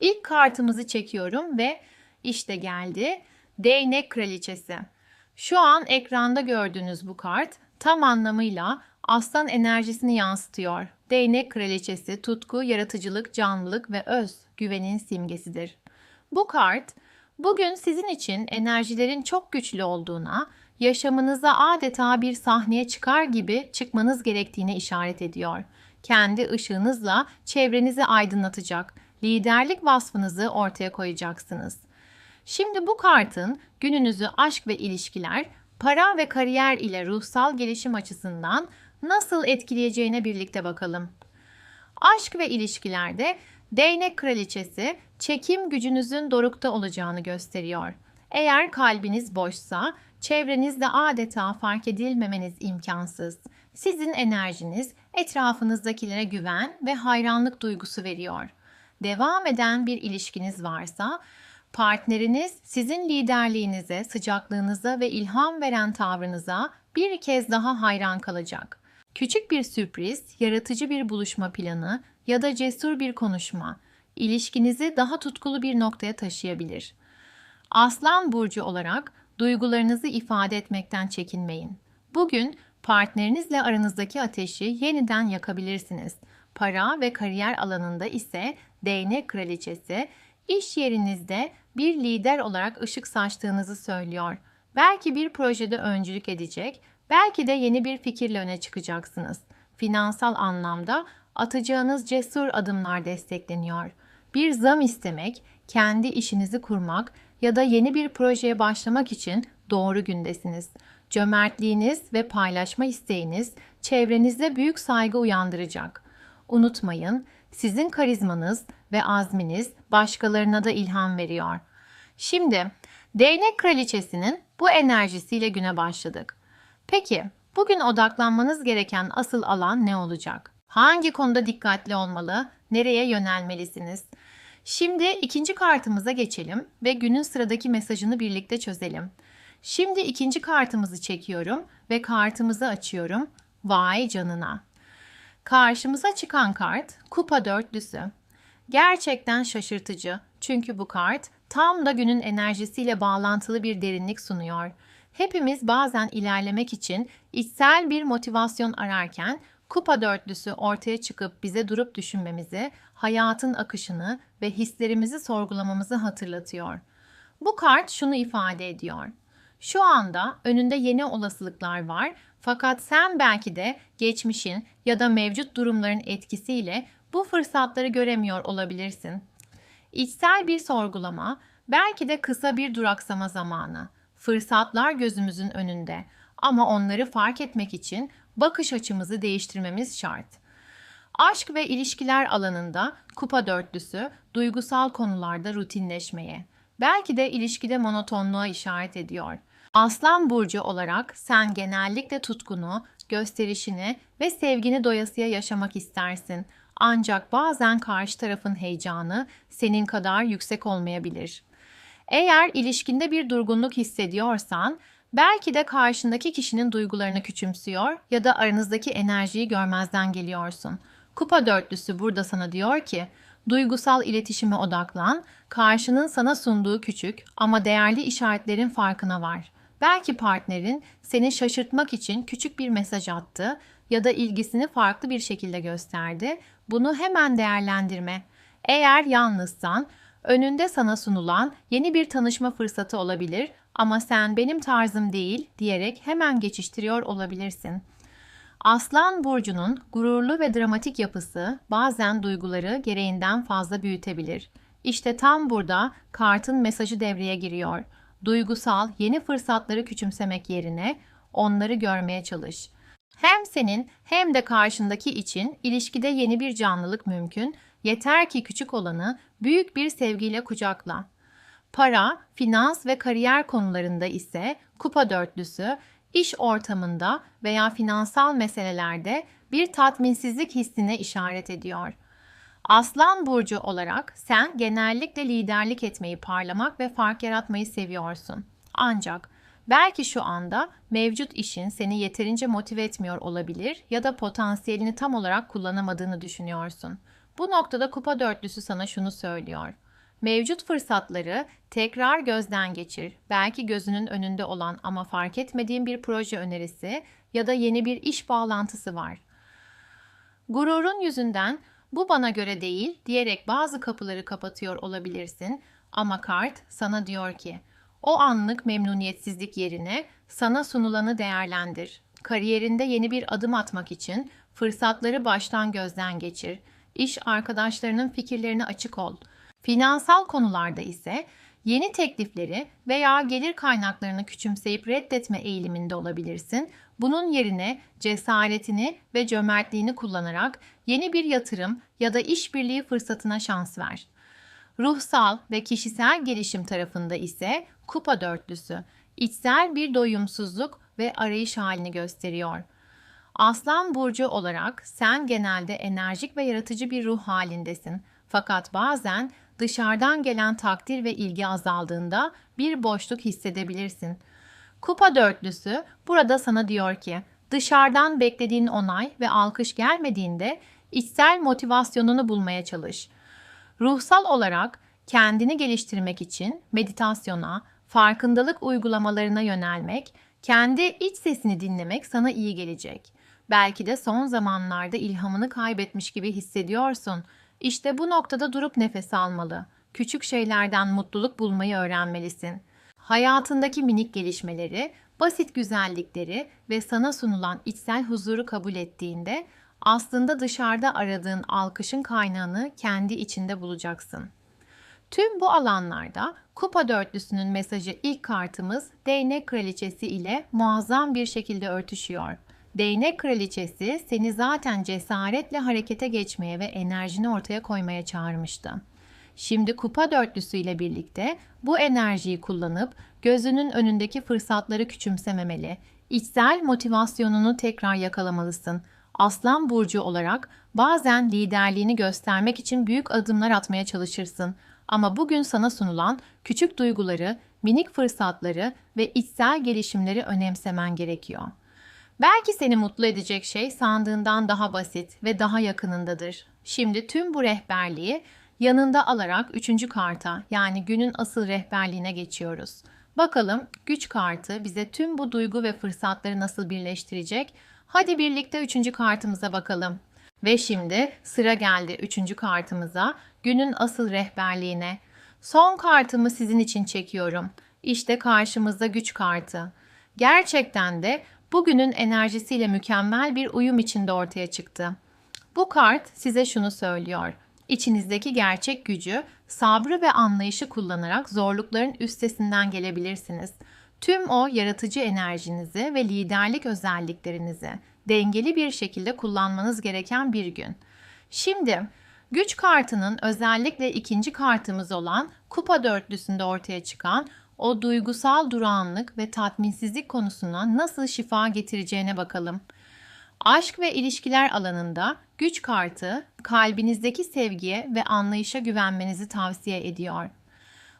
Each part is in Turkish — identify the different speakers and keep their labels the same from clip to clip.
Speaker 1: İlk kartımızı çekiyorum ve işte geldi. Değnek Kraliçesi. Şu an ekranda gördüğünüz bu kart tam anlamıyla aslan enerjisini yansıtıyor. Değnek Kraliçesi tutku, yaratıcılık, canlılık ve öz güvenin simgesidir. Bu kart bugün sizin için enerjilerin çok güçlü olduğuna, yaşamınıza adeta bir sahneye çıkar gibi çıkmanız gerektiğine işaret ediyor. Kendi ışığınızla çevrenizi aydınlatacak, liderlik vasfınızı ortaya koyacaksınız. Şimdi bu kartın gününüzü aşk ve ilişkiler, para ve kariyer ile ruhsal gelişim açısından nasıl etkileyeceğine birlikte bakalım. Aşk ve ilişkilerde değnek kraliçesi çekim gücünüzün dorukta olacağını gösteriyor. Eğer kalbiniz boşsa çevrenizde adeta fark edilmemeniz imkansız. Sizin enerjiniz etrafınızdakilere güven ve hayranlık duygusu veriyor. Devam eden bir ilişkiniz varsa partneriniz sizin liderliğinize, sıcaklığınıza ve ilham veren tavrınıza bir kez daha hayran kalacak. Küçük bir sürpriz, yaratıcı bir buluşma planı ya da cesur bir konuşma ilişkinizi daha tutkulu bir noktaya taşıyabilir. Aslan burcu olarak duygularınızı ifade etmekten çekinmeyin. Bugün partnerinizle aranızdaki ateşi yeniden yakabilirsiniz. Para ve kariyer alanında ise değnek kraliçesi iş yerinizde bir lider olarak ışık saçtığınızı söylüyor. Belki bir projede öncülük edecek, belki de yeni bir fikirle öne çıkacaksınız. Finansal anlamda atacağınız cesur adımlar destekleniyor. Bir zam istemek, kendi işinizi kurmak ya da yeni bir projeye başlamak için doğru gündesiniz. Cömertliğiniz ve paylaşma isteğiniz çevrenizde büyük saygı uyandıracak. Unutmayın, sizin karizmanız ve azminiz başkalarına da ilham veriyor. Şimdi değnek kraliçesinin bu enerjisiyle güne başladık. Peki bugün odaklanmanız gereken asıl alan ne olacak? Hangi konuda dikkatli olmalı? Nereye yönelmelisiniz? Şimdi ikinci kartımıza geçelim ve günün sıradaki mesajını birlikte çözelim. Şimdi ikinci kartımızı çekiyorum ve kartımızı açıyorum. Vay canına. Karşımıza çıkan kart kupa dörtlüsü. Gerçekten şaşırtıcı. Çünkü bu kart tam da günün enerjisiyle bağlantılı bir derinlik sunuyor. Hepimiz bazen ilerlemek için içsel bir motivasyon ararken kupa dörtlüsü ortaya çıkıp bize durup düşünmemizi, hayatın akışını ve hislerimizi sorgulamamızı hatırlatıyor. Bu kart şunu ifade ediyor. Şu anda önünde yeni olasılıklar var fakat sen belki de geçmişin ya da mevcut durumların etkisiyle bu fırsatları göremiyor olabilirsin. İçsel bir sorgulama, belki de kısa bir duraksama zamanı. Fırsatlar gözümüzün önünde ama onları fark etmek için bakış açımızı değiştirmemiz şart. Aşk ve ilişkiler alanında kupa dörtlüsü duygusal konularda rutinleşmeye, belki de ilişkide monotonluğa işaret ediyor. Aslan burcu olarak sen genellikle tutkunu, gösterişini ve sevgini doyasıya yaşamak istersin. Ancak bazen karşı tarafın heyecanı senin kadar yüksek olmayabilir. Eğer ilişkinde bir durgunluk hissediyorsan, belki de karşındaki kişinin duygularını küçümsüyor ya da aranızdaki enerjiyi görmezden geliyorsun. Kupa dörtlüsü burada sana diyor ki, duygusal iletişime odaklan, karşının sana sunduğu küçük ama değerli işaretlerin farkına var. Belki partnerin seni şaşırtmak için küçük bir mesaj attı ya da ilgisini farklı bir şekilde gösterdi. Bunu hemen değerlendirme. Eğer yalnızsan önünde sana sunulan yeni bir tanışma fırsatı olabilir ama sen benim tarzım değil diyerek hemen geçiştiriyor olabilirsin. Aslan burcunun gururlu ve dramatik yapısı bazen duyguları gereğinden fazla büyütebilir. İşte tam burada kartın mesajı devreye giriyor. Duygusal yeni fırsatları küçümsemek yerine onları görmeye çalış. Hem senin hem de karşındaki için ilişkide yeni bir canlılık mümkün. Yeter ki küçük olanı büyük bir sevgiyle kucakla. Para, finans ve kariyer konularında ise kupa dörtlüsü iş ortamında veya finansal meselelerde bir tatminsizlik hissine işaret ediyor. Aslan burcu olarak sen genellikle liderlik etmeyi, parlamak ve fark yaratmayı seviyorsun. Ancak belki şu anda mevcut işin seni yeterince motive etmiyor olabilir ya da potansiyelini tam olarak kullanamadığını düşünüyorsun. Bu noktada kupa dörtlüsü sana şunu söylüyor. Mevcut fırsatları tekrar gözden geçir. Belki gözünün önünde olan ama fark etmediğin bir proje önerisi ya da yeni bir iş bağlantısı var. Gururun yüzünden bu bana göre değil diyerek bazı kapıları kapatıyor olabilirsin ama kart sana diyor ki o anlık memnuniyetsizlik yerine sana sunulanı değerlendir. Kariyerinde yeni bir adım atmak için fırsatları baştan gözden geçir. İş arkadaşlarının fikirlerine açık ol. Finansal konularda ise yeni teklifleri veya gelir kaynaklarını küçümseyip reddetme eğiliminde olabilirsin. Bunun yerine cesaretini ve cömertliğini kullanarak yeni bir yatırım ya da işbirliği fırsatına şans ver. Ruhsal ve kişisel gelişim tarafında ise kupa dörtlüsü içsel bir doyumsuzluk ve arayış halini gösteriyor. Aslan burcu olarak sen genelde enerjik ve yaratıcı bir ruh halindesin. Fakat bazen dışarıdan gelen takdir ve ilgi azaldığında bir boşluk hissedebilirsin. Kupa dörtlüsü burada sana diyor ki, dışarıdan beklediğin onay ve alkış gelmediğinde içsel motivasyonunu bulmaya çalış. Ruhsal olarak kendini geliştirmek için meditasyona, farkındalık uygulamalarına yönelmek, kendi iç sesini dinlemek sana iyi gelecek. Belki de son zamanlarda ilhamını kaybetmiş gibi hissediyorsun. İşte bu noktada durup nefes almalı. Küçük şeylerden mutluluk bulmayı öğrenmelisin. Hayatındaki minik gelişmeleri, basit güzellikleri ve sana sunulan içsel huzuru kabul ettiğinde aslında dışarıda aradığın alkışın kaynağını kendi içinde bulacaksın. Tüm bu alanlarda Kupa dörtlüsünün mesajı ilk kartımız Değnek Kraliçesi ile muazzam bir şekilde örtüşüyor. Değnek Kraliçesi seni zaten cesaretle harekete geçmeye ve enerjini ortaya koymaya çağırmıştı. Şimdi kupa dörtlüsü ile birlikte bu enerjiyi kullanıp gözünün önündeki fırsatları küçümsememeli, içsel motivasyonunu tekrar yakalamalısın. Aslan burcu olarak bazen liderliğini göstermek için büyük adımlar atmaya çalışırsın. Ama bugün sana sunulan küçük duyguları, minik fırsatları ve içsel gelişimleri önemsemen gerekiyor. Belki seni mutlu edecek şey sandığından daha basit ve daha yakınındadır. Şimdi tüm bu rehberliği yanında alarak üçüncü karta yani günün asıl rehberliğine geçiyoruz. Bakalım güç kartı bize tüm bu duygu ve fırsatları nasıl birleştirecek? Hadi birlikte üçüncü kartımıza bakalım. Ve şimdi sıra geldi üçüncü kartımıza, günün asıl rehberliğine. Son kartımı sizin için çekiyorum. İşte karşımızda güç kartı. Gerçekten de bugünün enerjisiyle mükemmel bir uyum içinde ortaya çıktı. Bu kart size şunu söylüyor. İçinizdeki gerçek gücü, sabrı ve anlayışı kullanarak zorlukların üstesinden gelebilirsiniz. Tüm o yaratıcı enerjinizi ve liderlik özelliklerinizi dengeli bir şekilde kullanmanız gereken bir gün. Şimdi güç kartının özellikle ikinci kartımız olan kupa dörtlüsünde ortaya çıkan o duygusal durağanlık ve tatminsizlik konusuna nasıl şifa getireceğine bakalım. Aşk ve ilişkiler alanında güç kartı kalbinizdeki sevgiye ve anlayışa güvenmenizi tavsiye ediyor.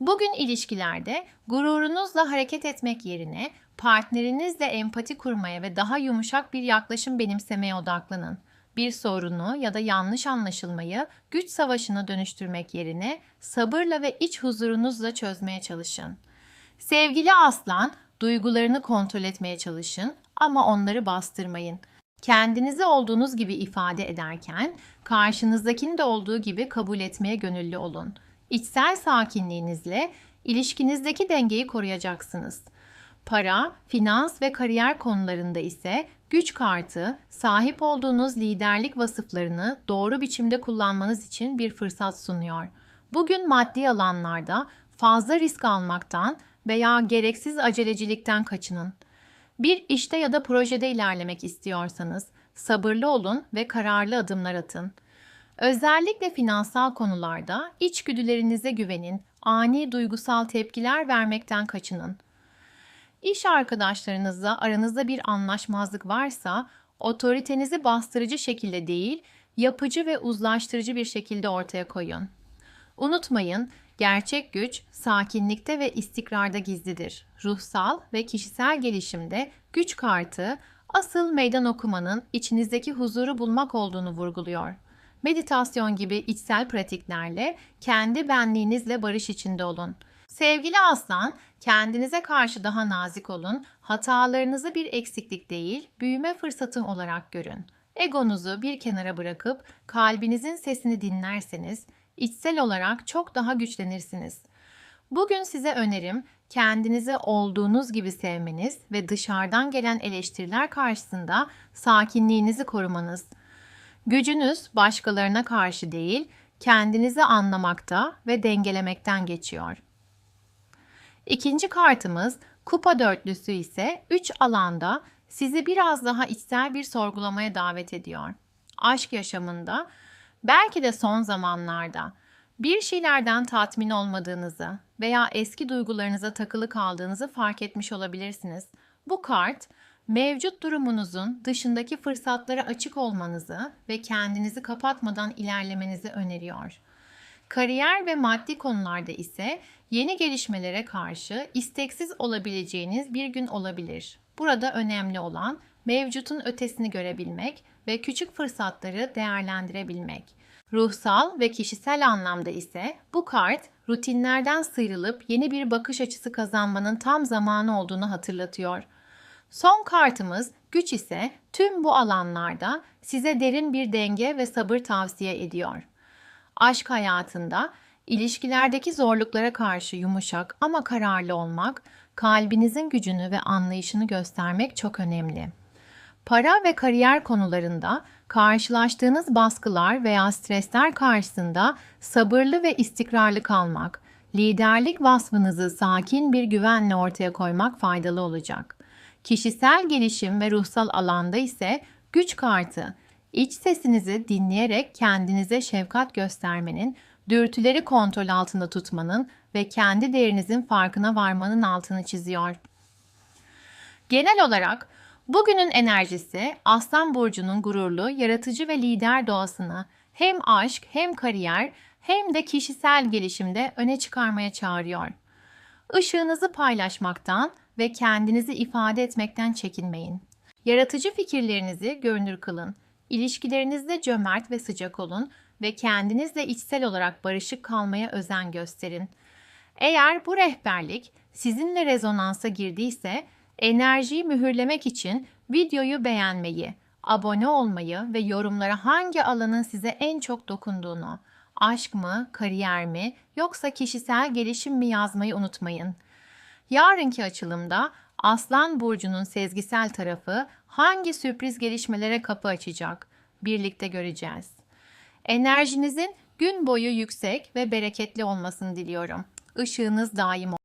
Speaker 1: Bugün ilişkilerde gururunuzla hareket etmek yerine partnerinizle empati kurmaya ve daha yumuşak bir yaklaşım benimsemeye odaklanın. Bir sorunu ya da yanlış anlaşılmayı güç savaşına dönüştürmek yerine sabırla ve iç huzurunuzla çözmeye çalışın. Sevgili aslan, duygularını kontrol etmeye çalışın ama onları bastırmayın. Kendinizi olduğunuz gibi ifade ederken karşınızdakini de olduğu gibi kabul etmeye gönüllü olun. İçsel sakinliğinizle ilişkinizdeki dengeyi koruyacaksınız. Para, finans ve kariyer konularında ise güç kartı, sahip olduğunuz liderlik vasıflarını doğru biçimde kullanmanız için bir fırsat sunuyor. Bugün maddi alanlarda fazla risk almaktan veya gereksiz acelecilikten kaçının. Bir işte ya da projede ilerlemek istiyorsanız sabırlı olun ve kararlı adımlar atın. Özellikle finansal konularda içgüdülerinize güvenin, ani duygusal tepkiler vermekten kaçının. İş arkadaşlarınızla aranızda bir anlaşmazlık varsa otoritenizi bastırıcı şekilde değil, yapıcı ve uzlaştırıcı bir şekilde ortaya koyun. Unutmayın, gerçek güç sakinlikte ve istikrarda gizlidir. Ruhsal ve kişisel gelişimde güç kartı asıl meydan okumanın içinizdeki huzuru bulmak olduğunu vurguluyor. meditasyon gibi içsel pratiklerle kendi benliğinizle barış içinde olun. Sevgili aslan, kendinize karşı daha nazik olun. Hatalarınızı bir eksiklik değil, büyüme fırsatı olarak görün. Egonuzu bir kenara bırakıp kalbinizin sesini dinlerseniz içsel olarak çok daha güçlenirsiniz. Bugün size önerim kendinizi olduğunuz gibi sevmeniz ve dışarıdan gelen eleştiriler karşısında sakinliğinizi korumanız. Gücünüz başkalarına karşı değil, kendinizi anlamakta ve dengelemekten geçiyor. İkinci kartımız kupa dörtlüsü ise 3 alanda sizi biraz daha içsel bir sorgulamaya davet ediyor. Aşk yaşamında, belki de son zamanlarda bir şeylerden tatmin olmadığınızı veya eski duygularınıza takılı kaldığınızı fark etmiş olabilirsiniz. Bu kart mevcut durumunuzun dışındaki fırsatlara açık olmanızı ve kendinizi kapatmadan ilerlemenizi öneriyor. Kariyer ve maddi konularda ise yeni gelişmelere karşı isteksiz olabileceğiniz bir gün olabilir. Burada önemli olan mevcutun ötesini görebilmek ve küçük fırsatları değerlendirebilmek. Ruhsal ve kişisel anlamda ise bu kart rutinlerden sıyrılıp yeni bir bakış açısı kazanmanın tam zamanı olduğunu hatırlatıyor. Son kartımız güç ise tüm bu alanlarda size derin bir denge ve sabır tavsiye ediyor. Aşk hayatında ilişkilerdeki zorluklara karşı yumuşak ama kararlı olmak, kalbinizin gücünü ve anlayışını göstermek çok önemli. Para ve kariyer konularında karşılaştığınız baskılar veya stresler karşısında sabırlı ve istikrarlı kalmak, liderlik vasfınızı sakin bir güvenle ortaya koymak faydalı olacak. Kişisel gelişim ve ruhsal alanda ise güç kartı, iç sesinizi dinleyerek kendinize şefkat göstermenin, dürtüleri kontrol altında tutmanın ve kendi değerinizin farkına varmanın altını çiziyor. Genel olarak bugünün enerjisi Aslan burcunun gururlu, yaratıcı ve lider doğasını hem aşk, hem kariyer, hem de kişisel gelişimde öne çıkarmaya çağırıyor. Işığınızı paylaşmaktan ve kendinizi ifade etmekten çekinmeyin. Yaratıcı fikirlerinizi görünür kılın. İlişkilerinizde cömert ve sıcak olun ve kendinizle içsel olarak barışık kalmaya özen gösterin. Eğer bu rehberlik sizinle rezonansa girdiyse enerjiyi mühürlemek için videoyu beğenmeyi, abone olmayı ve yorumlara hangi alanın size en çok dokunduğunu, aşk mı, kariyer mi yoksa kişisel gelişim mi yazmayı unutmayın. Yarınki açılımda Aslan burcunun sezgisel tarafı hangi sürpriz gelişmelere kapı açacak? Birlikte göreceğiz. Enerjinizin gün boyu yüksek ve bereketli olmasını diliyorum. Işığınız daim olsun.